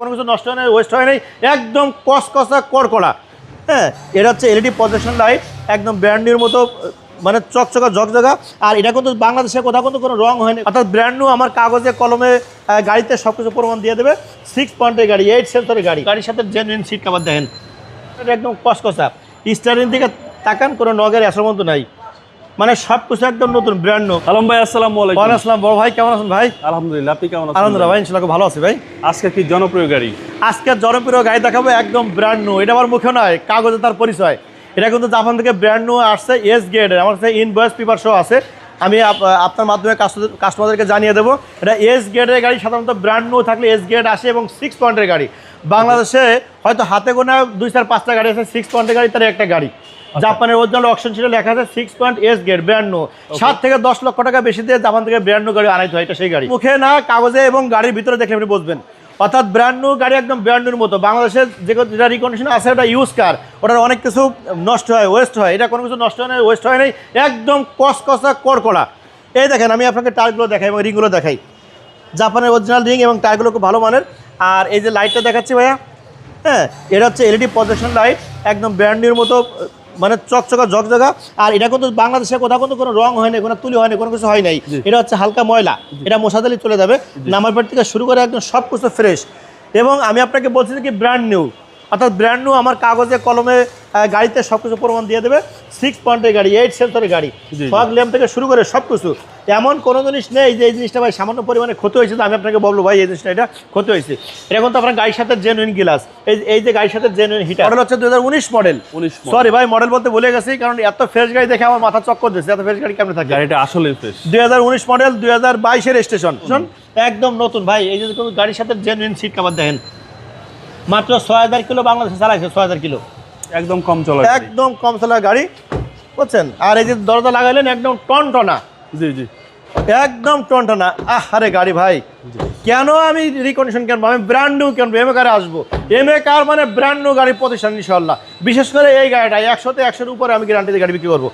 কোনো কিছু নষ্ট হয় নাই ওয়েস্ট হয় নাই, একদম কসকসা করকড়া হ্যাঁ এটা হচ্ছে এলইডি প্রজেকশন লাইট একদম ব্র্যান্ডের মতো মানে চকচকা, ঝকঝকা। আর এটা কিন্তু বাংলাদেশে কোথাও কিন্তু কোনো রং হয়নি। অর্থাৎ ব্র্যান্ড আমার কাগজে, কলমে গাড়িতে সব কিছু প্রমাণ দিয়ে দেবে। সিক্স পয়েন্টের গাড়ি এইট সেন্সরের গাড়ি। গাড়ির সাথে জেনুইন সিট কাভার দেখেন। এটা একদম কসকসা। স্টারিং দিকে তাকান, কোনো নগের আসর মতো নাই। মানে সব কিছু একদম নতুন ব্র্যান্ড নিউ আলম ভাই আসসালামু আলাইকুম। আসসালাম বড় ভাই কেমন আছেন ভাই? আলহামদুলিল্লাহ আপনি কেমন আছেন আলহামদুলিল্লাহ ভাই? ইনশাল্লাহ ভালো আছি ভাই। আজকে কি জনপ্রিয় গাড়ি? আজকে জনপ্রিয় গাড়ি দেখাবো একদম ব্র্যান্ড নিউ এটা আমার মুখে নয় কাগজে তার পরিচয়। এটা কিন্তু জাপান থেকে ব্র্যান্ড নিউ আসছে এস গেটের আমার কাছে ইনভয়েস পেপার শো আছে। আমি আপ- আপনার মাধ্যমে কাস্টমার- কাস্টমারদেরকে জানিয়ে দেবো। এটা এস গেটের গাড়ি সাধারণত ব্র্যান্ড নিউ থাকলে এস গেট আসে এবং সিক্স পয়েন্টের গাড়ি। বাংলাদেশে হয়তো হাতে গোনা দুই চার পাঁচটা গাড়ি আছে সিক্স পয়েন্টের গাড়ি তার একটা গাড়ি। জাপানের অরিজিনাল অপশন ছিল লেখা আছে six point S gate brand new সাত থেকে দশ লক্ষ টাকা বেশি দিয়ে জাপান থেকে ব্র্যান্ড নিউ গাড়ি আনাইতে হয় এটা সেই গাড়ি। মুখে না কাগজে এবং গাড়ির ভিতরে দেখলে আপনি বুঝবেন। অর্থাৎ ব্র্যান্ড নিউ গাড়ি একদম ব্র্যান্ড নিউর মতো। বাংলাদেশের যে যেটা রিকন্ডিশন আছে ওটা ইউজ কার ওটার অনেক কিছু নষ্ট হয় ওয়েস্ট হয়। এটা কোনো কিছু নষ্ট হয় না ওয়েস্ট হয় নাই। একদম কসকসা কড়কড়া। এই দেখেন আমি আপনাকে টায়ারগুলো দেখাই এবং রিংগুলো দেখাই। জাপানের অরিজিনাল রিং এবং টায়ারগুলো খুব ভালো মানের। আর এই যে লাইটটা দেখাচ্ছি ভাইয়া হ্যাঁ এটা হচ্ছে এলইডি প্রজেকশন লাইট একদম ব্র্যান্ড নিউর মতো মানে চকচকা ঝকঝকা আর এটা কিন্তু বাংলাদেশে কোথাও কিন্তু কোনো রং হয় নাই কোনো তুলি হয় নাই কোনো কিছু হয় নাই। এটা হচ্ছে হালকা ময়লা এটা মশাদালি চলে যাবে। নামার পর থেকে শুরু করে একদম সব কিছু ফ্রেশ এবং আমি আপনাকে বলছি যে কি ব্র্যান্ড নিউ অর্থাৎ ব্র্যান্ড নিউ আমার কাগজে কলমে গাড়িতে সব কিছু প্রমাণ দিয়ে দেবে। সিক্স পয়েন্টের গাড়ি এইট সেন্সরের গাড়ি। ফগ ল্যাম্প থেকে শুরু করে সব কিছু এমন কোনো জিনিস নেই যে এই জিনিসটা ভাই সামান্য পরিমাণে ক্ষতি হয়েছে তো আমি আপনাকে বলব ভাই এই জিনিসটা এটা ক্ষতি হয়েছে। এটা কিন্তু আপনার গাড়ির সাথে জেনুইন গ্লাস এই এই যে গাড়ির সাথে জেনুইন হিটার মডেল হচ্ছে দু হাজার উনিশ মডেল 19 model। সরি ভাই মডেল বলতে ভুলে গেছি কারণ এত ফ্রেশ গাড়ি দেখে আমার মাথা চক্কর দিচ্ছে এত ফ্রেশ গাড়ি কেমন থাকে? গাড়িটা আসলে ফ্রেশ দুই হাজার উনিশ মডেল দুই হাজার বাইশের স্টেশন একদম নতুন ভাই এই যে কোনো গাড়ির সাথে জেনুইন সিট কাভার দেখেন। মাত্র ছয় হাজার কিলো বাংলাদেশে চালাইছে ছয় হাজার কিলো। একদম কম চলা একদম কম চলার গাড়ি বুঝছেন? আর এই যে দরজা লাগাইলেন একদম টন টনা জি জি। একদম টনটনা আহ আরে গাড়ি ভাই। কেন আমি রিকন্ডিশন কেনবো? আমি ব্র্যান্ড কেনবো এম এ কারে আসব। এম এ কার মানে ব্র্যান্ড গাড়ি প্রতিষ্ঠান ইনশাল্লাহ বিশেষ করে এই গাড়িটা, একশোতে একশোর উপরে আমি গ্যারান্টি দিয়ে গাড়ি বিক্রি করব।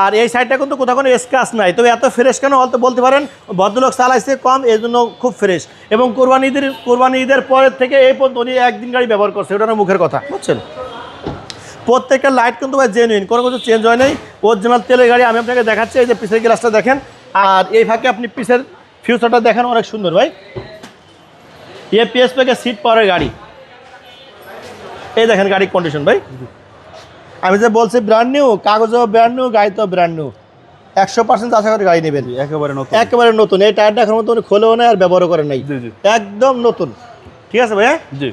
আর এই সাইডটা কিন্তু কোথাও কোনো স্ক্রাচ নাই। তবে এত ফ্রেশ কেন? বলতে বলতে পারেন, ভদ্রলোক চালাইছে কম, এই জন্য খুব ফ্রেশ এবং কোরবানি ঈদের কোরবানি ঈদের পরের থেকে এই পর্যন্ত উনি একদিন গাড়ি ব্যবহার করছে ওটা মুখের কথা, বুঝছেন? প্রত্যেকটা লাইট কিন্তু ভাই জেনুইন কোনো কিছু চেঞ্জ হয় নাই। অরিজিনাল তেলের গাড়ি আমি আপনাকে দেখাচ্ছি, এই যে পিছের গ্লাসটা দেখেন। আর এই ফাঁকে আপনি পিসের ফিউচারটা দেখেন অনেক সুন্দর ভাই। এ পিএস প্যাকে সিট পাওয়ারের গাড়ি। এই দেখেন গাড়ির কন্ডিশন ভাই। আমি যে বলছি ব্র্যান্ড নিউ কাগজও ব্র্যান্ড নিউ গাড়ি তো ব্র্যান্ড নিউ একশো পার্সেন্ট আশা করে গাড়ি নেবেন। একেবারে নতুন। একেবারে নতুন। এই টায়ারটা এখন মতো খোলেও নাই আর ব্যবহারও করেন নাই। জি জি। একদম নতুন। ঠিক আছে ভাইয়া? জি।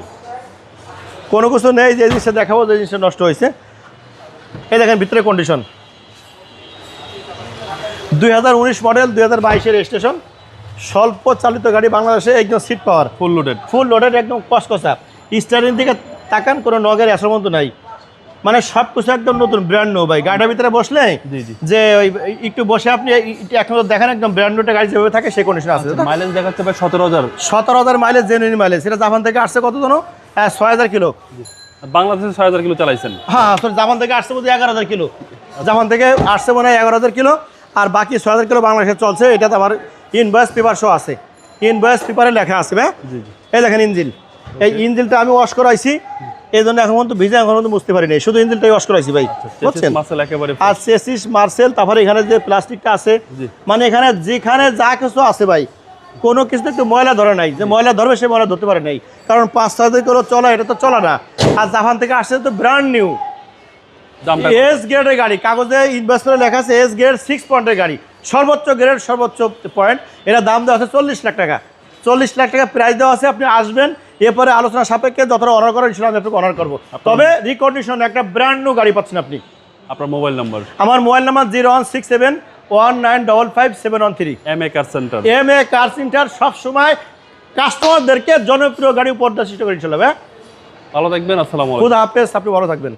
কোনো কিছু নেই যে জিনিসটা দেখাবো যে জিনিসটা নষ্ট হয়েছে। এই দেখেন ভিতরে কন্ডিশন দুই হাজার উনিশ মডেল দুই হাজার বাইশের স্টেশন স্বল্প চালিত গাড়ি বাংলাদেশে একদম seat power full loaded full loaded একদম কসকসা স্টারিং দিকে তাকান কোনো নগের মতো নাই। মানে সব কিছু একদম নতুন ব্র্যান্ড নো ভাই। গাড়িটার ভিতরে বসলে। যে ওই একটু বসে আপনি এখন দেখেন একদম ব্র্যান্ড নোটা গাড়ি যেভাবে থাকে সেই কন্ডিশন আছে। মাইলেজ দেখাচ্ছে ভাই সতেরো হাজার। সতেরো হাজার মাইলেজ জেনুইন মাইলেজ সেটা জাপান থেকে আসছে কত জানো? হ্যাঁ ছয় হাজার কিলো। বাংলাদেশে ছয় হাজার কিলো চালাইছেন। হ্যাঁ আসলে জাপান থেকে আসছে বোধহয় এগারো হাজার কিলো। জাপান থেকে আসছে মনে হয় এগারো হাজার কিলো। আর বাকি ছয় হাজার কিলো বাংলাদেশে চলছে এটাতে আমার ইনভয়েস পেপার শো আছে। ইনভয়েস পেপারে লেখা আছে হ্যাঁ এই দেখেন ইঞ্জিল এই ইঞ্জিলটা আমি ওয়াশ করাইছি এই জন্য এখন পর্যন্ত ভিজে এখন পর্যন্ত বুঝতে পারিনি। শুধু ইঞ্জিলটাই ওয়াশ করাইছি ভাই। বুঝছেন? আর চেসিস মার্সেল তারপরে এখানে যে প্লাস্টিকটা আছে মানে এখানে যেখানে যা কিছু আছে ভাই কোনো কিছুতে একটু ময়লা ধরে নাই। যে ময়লা ধরবে সে ময়লা ধরতে পারে নাই। কারণ পাঁচ ছয় দিন করে চলা এটা তো চলা না। আর জাপান থেকে আসছে তো ব্র্যান্ড নিউ এস গ্রেডের গাড়ি কাগজে লেখা আছে এস গ্রেড সিক্স পয়েন্টের গাড়ি। সর্বোচ্চ গ্রেড সর্বোচ্চ পয়েন্ট এটা দাম দেওয়া আছে চল্লিশ লাখ টাকা। চল্লিশ লাখ টাকা প্রাইস দেওয়া আছে আপনি আসবেন এরপরে আলোচনা সাপেক্ষে যতটা অনার করেন সেটা আমি অনার করব। তবে রিকন্ডিশন একটা ব্র্যান্ড নিউ গাড়ি পাচ্ছেন আপনি। আপনার মোবাইল নাম্বার আমার mobile number zero one six seven one nine double five seven one three M A car centre M A car centre সবসময় কাস্টমারদেরকে জনপ্রিয় গাড়ি উপর সৃষ্টি করে চলবে ভালো থাকবেন আসসালামু খুদ হাফেজ আপনি ভালো থাকবেন।